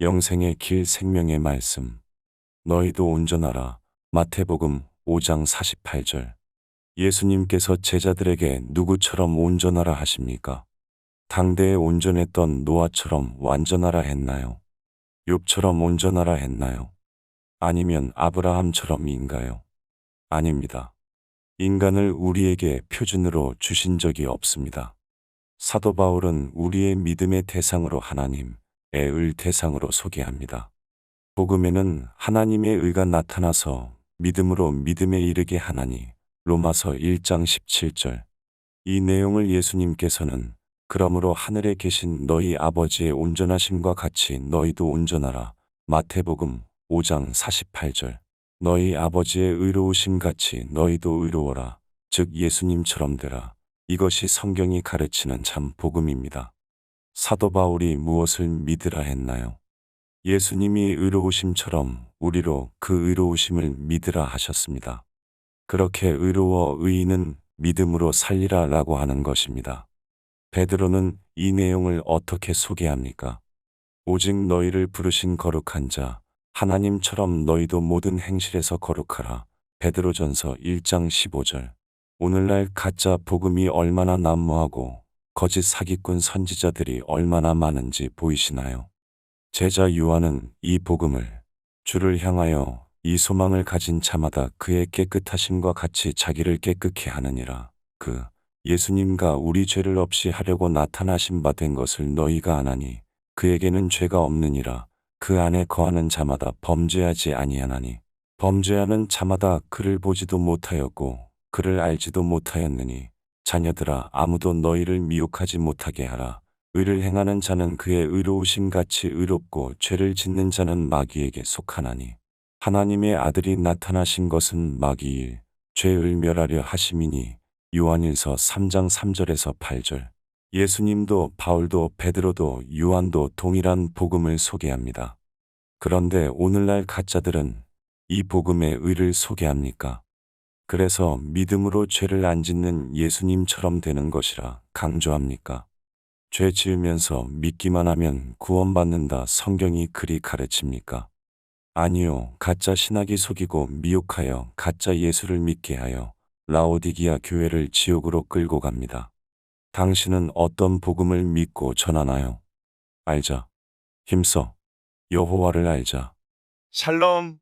영생의 길 생명의 말씀. 너희도 온전하라. 마태복음 5장 48절. 예수님께서 제자들에게 누구처럼 온전하라 하십니까? 당대에 온전했던 노아처럼 완전하라 했나요? 욥처럼 온전하라 했나요? 아니면 아브라함처럼인가요? 아닙니다. 인간을 우리에게 표준으로 주신 적이 없습니다. 사도 바울은 우리의 믿음의 대상으로 하나님, 의 대상으로 소개합니다. 복음에는 하나님의 의가 나타나서 믿음으로 믿음에 이르게 하나니 로마서 1장 17절. 이 내용을 예수님께서는 그러므로 하늘에 계신 너희 아버지의 온전하심과 같이 너희도 온전하라. 마태복음 5장 48절. 너희 아버지의 의로우심 같이 너희도 의로워라. 즉 예수님처럼 되라. 이것이 성경이 가르치는 참 복음입니다. 사도 바울이 무엇을 믿으라 했나요? 예수님이 의로우심처럼 우리로 그 의로우심을 믿으라 하셨습니다. 그렇게 의로워 의인은 믿음으로 살리라 라고 하는 것입니다. 베드로는 이 내용을 어떻게 소개합니까? 오직 너희를 부르신 거룩한 자, 하나님처럼 너희도 모든 행실에서 거룩하라. 베드로전서 1장 15절. 오늘날 가짜 복음이 얼마나 난무하고 거짓 사기꾼 선지자들이 얼마나 많은지 보이시나요? 제자 요한은 이 복음을 주를 향하여 이 소망을 가진 자마다 그의 깨끗하심과 같이 자기를 깨끗게 하느니라. 그 예수님과 우리 죄를 없이 하려고 나타나신 바 된 것을 너희가 아나니 그에게는 죄가 없느니라. 그 안에 거하는 자마다 범죄하지 아니하나니 범죄하는 자마다 그를 보지도 못하였고 그를 알지도 못하였느니 자녀들아 아무도 너희를 미혹하지 못하게 하라. 의를 행하는 자는 그의 의로우심 같이 의롭고 죄를 짓는 자는 마귀에게 속하나니 하나님의 아들이 나타나신 것은 마귀일 죄를 멸하려 하심이니 요한일서 3장 3절에서 8절 예수님도 바울도 베드로도 요한도 동일한 복음을 소개합니다. 그런데 오늘날 가짜들은 이 복음의 의를 소개합니까? 그래서 믿음으로 죄를 안 짓는 예수님처럼 되는 것이라 강조합니까? 죄 지으면서 믿기만 하면 구원받는다 성경이 그리 가르칩니까? 아니요, 가짜 신학이 속이고 미혹하여 가짜 예수를 믿게 하여 라오디기아 교회를 지옥으로 끌고 갑니다. 당신은 어떤 복음을 믿고 전하나요? 알자. 힘써. 여호와를 알자. 샬롬.